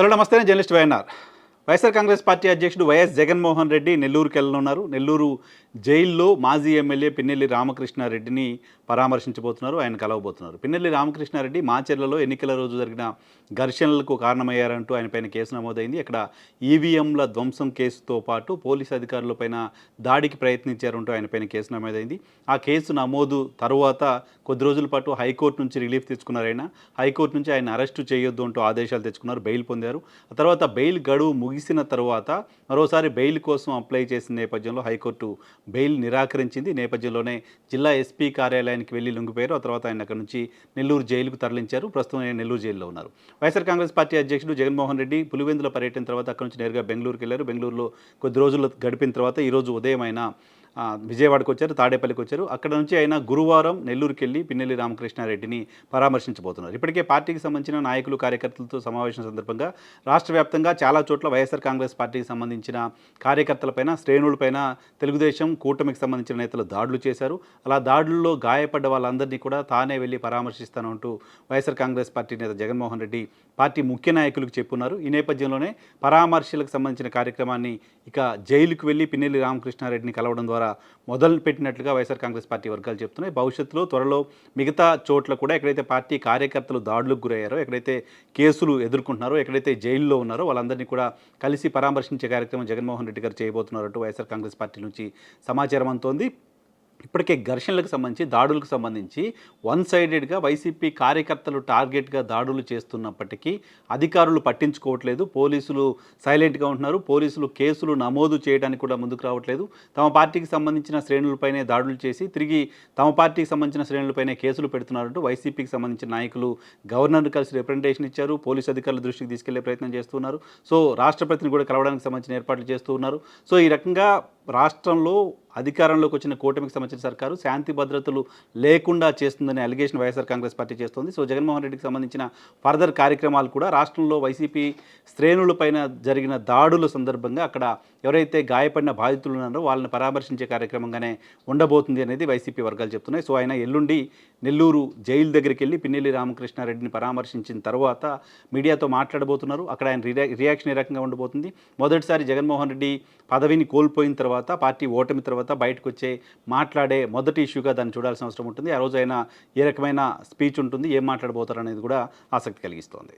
Hello నమస్తే నేను journalist YNR. YSR Congress party అధ్యక్షుడు వైఎస్ జగన్మోహన్ రెడ్డి నెల్లూరుకి వెళ్ళనున్నారు. నెల్లూరు జైల్లో మాజీ ఎమ్మెల్యే పిన్నెల్లి రామకృష్ణారెడ్డిని పరామర్శించబోతున్నారు. ఆయన కలవబోతున్నారు. పిన్నెల్లి రామకృష్ణారెడ్డి మాచెర్లలో ఎన్నికల రోజు జరిగిన ఘర్షణలకు కారణమయ్యారంటూ ఆయనపైన కేసు నమోదైంది. అక్కడ ఈవీఎంల ధ్వంసం కేసుతో పాటు పోలీసు అధికారులపైన దాడికి ప్రయత్నించారంటూ ఆయన పైన కేసు నమోదైంది. ఆ కేసు నమోదు తరువాత కొద్ది రోజుల పాటు హైకోర్టు నుంచి రిలీఫ్ తెచ్చుకున్నారు ఆయన. హైకోర్టు నుంచి ఆయన అరెస్టు చేయొద్దు అంటూ ఆదేశాలు తెచ్చుకున్నారు. బెయిల్ పొందారు. ఆ తర్వాత బెయిల్ గడువు ముగి ముగిసిన తర్వాత మరోసారి బెయిల్ కోసం అప్లై చేసిన నేపథ్యంలో హైకోర్టు బెయిల్ నిరాకరించింది. నేపథ్యంలోనే జిల్లా ఎస్పీ కార్యాలయానికి వెళ్ళి లొంగిపోయారు. ఆ తర్వాత ఆయన అక్కడ నుంచి నెల్లూరు జైలుకు తరలించారు. ప్రస్తుతం ఆయన నెల్లూరు జైల్లో ఉన్నారు. వైఎస్ఆర్ కాంగ్రెస్ పార్టీ అధ్యక్షుడు జగన్మోహన్ రెడ్డి పులివెందుల పర్యటన తర్వాత అక్కడ నుంచి నేరుగా బెంగళూరుకి వెళ్ళారు. బెంగళూరులో కొద్ది రోజులు గడిపిన తర్వాత ఈరోజు ఉదయం ఆయన విజయవాడకు వచ్చారు తాడేపల్లికి వచ్చారు. అక్కడ నుంచి ఆయన గురువారం నెల్లూరుకి వెళ్ళి పిన్నెల్లి రామకృష్ణారెడ్డిని పరామర్శించబోతున్నారు. ఇప్పటికే పార్టీకి సంబంధించిన నాయకులు కార్యకర్తలతో సమావేశం సందర్భంగా రాష్ట్ర వ్యాప్తంగా చాలా చోట్ల వైఎస్ఆర్ కాంగ్రెస్ పార్టీకి సంబంధించిన కార్యకర్తలపైన శ్రేణులపైన తెలుగుదేశం కూటమికి సంబంధించిన నేతలు దాడులు చేశారు. అలా దాడుల్లో గాయపడ్డ వాళ్ళందరినీ కూడా తానే వెళ్ళి పరామర్శిస్తాను అంటూ వైఎస్ఆర్ కాంగ్రెస్ పార్టీ నేత జగన్మోహన్ రెడ్డి పార్టీ ముఖ్య నాయకులకు చెప్పున్నారు. ఈ నేపథ్యంలోనే పరామర్శలకు సంబంధించిన కార్యక్రమాన్ని ఇక జైలుకు వెళ్ళి పిన్నెల్లి రామకృష్ణారెడ్డిని కలవడం ద్వారా మొదలు పెట్టినట్లుగా వైఎస్ఆర్ కాంగ్రెస్ పార్టీ వర్గాలు చెప్తున్నాయి. భవిష్యత్తులో త్వరలో మిగతా చోట్ల కూడా ఎక్కడైతే పార్టీ కార్యకర్తలు దాడులకు గురయ్యారో ఎక్కడైతే కేసులు ఎదుర్కొంటున్నారో ఎక్కడైతే జైల్లో ఉన్నారో వాళ్ళందరినీ కూడా కలిసి పరామర్శించే కార్యక్రమం జగన్మోహన్ రెడ్డి గారు చేయబోతున్నారంటూ వైఎస్ఆర్ కాంగ్రెస్ పార్టీ నుంచి సమాచారం అంతోంది ఇప్పటికే ఘర్షణలకు సంబంధించి దాడులకు సంబంధించి వన్ సైడెడ్గా వైసీపీ కార్యకర్తలు టార్గెట్గా దాడులు చేస్తున్నప్పటికీ అధికారులు పట్టించుకోవట్లేదు. పోలీసులు సైలెంట్గా ఉంటున్నారు. పోలీసులు కేసులు నమోదు చేయడానికి కూడా ముందుకు రావట్లేదు. తమ పార్టీకి సంబంధించిన శ్రేణులపైనే దాడులు చేసి తిరిగి తమ పార్టీకి సంబంధించిన శ్రేణులపైనే కేసులు పెడుతున్నారంటూ వైసీపీకి సంబంధించిన నాయకులు గవర్నర్ కలిసి రిప్రజెంటేషన్ ఇచ్చారు. పోలీసు అధికారుల దృష్టికి తీసుకెళ్ళే ప్రయత్నం చేస్తున్నారు. సో రాష్ట్రపతిని కూడా కలవడానికి సంబంధించిన ఏర్పాట్లు చేస్తూ ఉన్నారు. సో ఈ రకంగా రాష్ట్రంలో అధికారంలోకి వచ్చిన కూటమికి సంబంధించిన సర్కారు శాంతి భద్రతలు లేకుండా చేస్తుందనే అలిగేషన్ వైఎస్ఆర్ కాంగ్రెస్ పార్టీ చేస్తుంది. సో జగన్మోహన్ రెడ్డికి సంబంధించిన ఫర్దర్ కార్యక్రమాలు కూడా రాష్ట్రంలో వైసీపీ శ్రేణులపైన జరిగిన దాడుల సందర్భంగా అక్కడ ఎవరైతే గాయపడిన బాధితులు ఉన్నారో వాళ్ళని పరామర్శించే కార్యక్రమంగానే ఉండబోతుంది అనేది వైసీపీ వర్గాలు చెప్తున్నాయి. సో ఆయన ఎల్లుండి నెల్లూరు జైలు దగ్గరికి వెళ్ళి పిన్నెల్లి రామకృష్ణారెడ్డిని పరామర్శించిన తర్వాత మీడియాతో మాట్లాడబోతున్నారు. అక్కడ ఆయన రియాక్షన్ ఏ రకంగా ఉండబోతుంది? మొదటిసారి జగన్మోహన్ రెడ్డి పదవిని కోల్పోయిన తర్వాత తర్వాత పార్టీ ఓటమి తర్వాత బయటకు వచ్చే మాట్లాడే మొదటి ఇష్యూగా దాన్ని చూడాల్సిన అవసరం ఉంటుంది. ఆ రోజు అయినా ఏ రకమైన స్పీచ్ ఉంటుంది ఏం మాట్లాడబోతారు అనేది కూడా ఆసక్తి కలిగిస్తోంది.